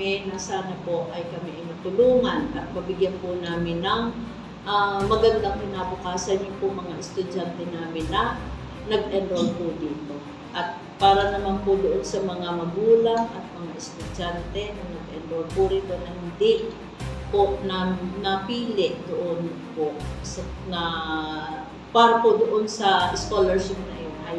kami na sana po ay kami ay matulungan at mabigyan po namin ng ah, magandang kinabukasan yung po mga estudyante namin na nag-enroll po dito. At para naman po doon sa mga magulang at mga estudyante na nag-enroll po rito na hindi po na napili doon po sa, na para po doon sa scholarship na yun ay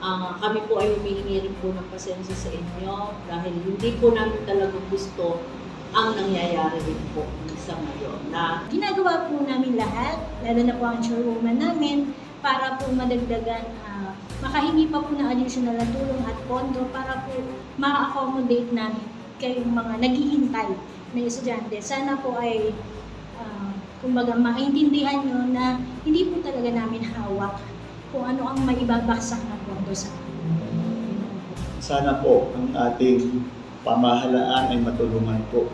ah, kami po ay humihingi rin po ng pasensya sa inyo dahil hindi po namin talaga gusto ang nangyayari rin po sa ngayon na Ginagawa po namin lahat, lalo na po ang chairwoman namin, para po madagdagan, ah, makahingi pa po ng additional na tulong at pondo para po ma-accommodate namin kayong mga naghihintay na estudyante. Sana po ay, ah, kumbaga, maintindihan nyo na hindi po talaga namin hawak kung ano ang maibabaksak na pondo sa amin. Sana po ang ating pamahalaan ay matulungan po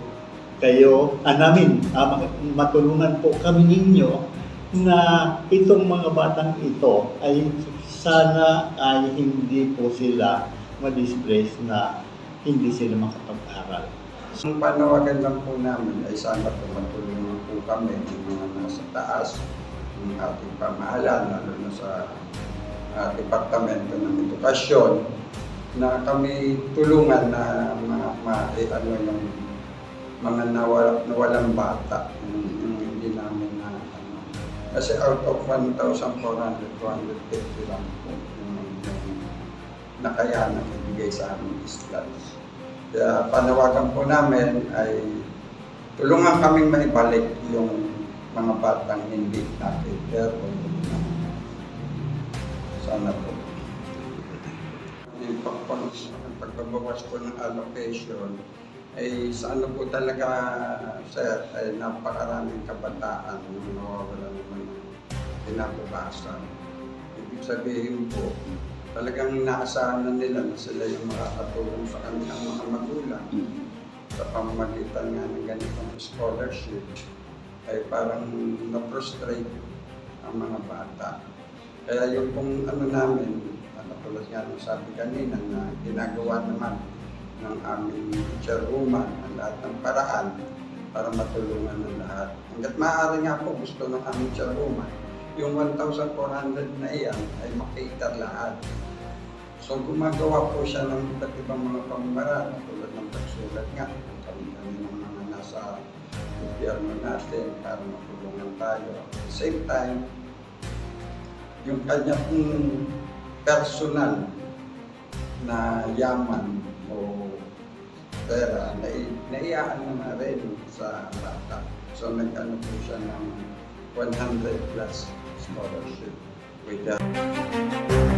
kayo, ah, namin, ah, matulungan po kami ninyo na itong mga batang ito ay sana ay hindi po sila ma-disgrace na hindi sila makapag-aral. Ang panawagan lang po namin ay sana po matulungan po kami ng mga nasa taas ng ating pamahalaan, lalo na sa uh, Departamento ng Edukasyon, na kami tulungan na mga ma, eh, ano yung mga nawala, nawalang bata yung, yung hindi namin na ano. Kasi out of 1,400, 250 lang po yung, yung ibigay sa aming slots. Kaya panawagan po namin ay tulungan kaming maibalik yung mga batang hindi natin. Pero sana po. Yung pag- pag- pagbabawas po ng allocation ay sa ano po talaga sir ay napakaraming kabataan na nawawala naman kinabukasan. Ibig sabihin po, talagang inaasahan na nila na sila yung makakatulong sa kanilang mga magulang sa pamamagitan nga ng ganitong scholarship ay parang na-frustrate ang mga bata. Kaya yung pong ano namin, ano tulad nga ng sabi kanina na ginagawa naman ng aming chairwoman ang lahat ng paraan para matulungan ng lahat. Hanggat maaari nga po gusto ng aming chairwoman, yung 1,400 na iyan ay makater lahat. So gumagawa po siya ng iba't ibang mga pamamaraan tulad ng pagsulat nga ng kami ng mga nasa gobyerno natin para matulungan tayo. At the same time, yung kanya pong personal na yaman o pera, nai, naiyaan na rin sa bata. So nag-ano po siya ng 100 plus scholarship with that.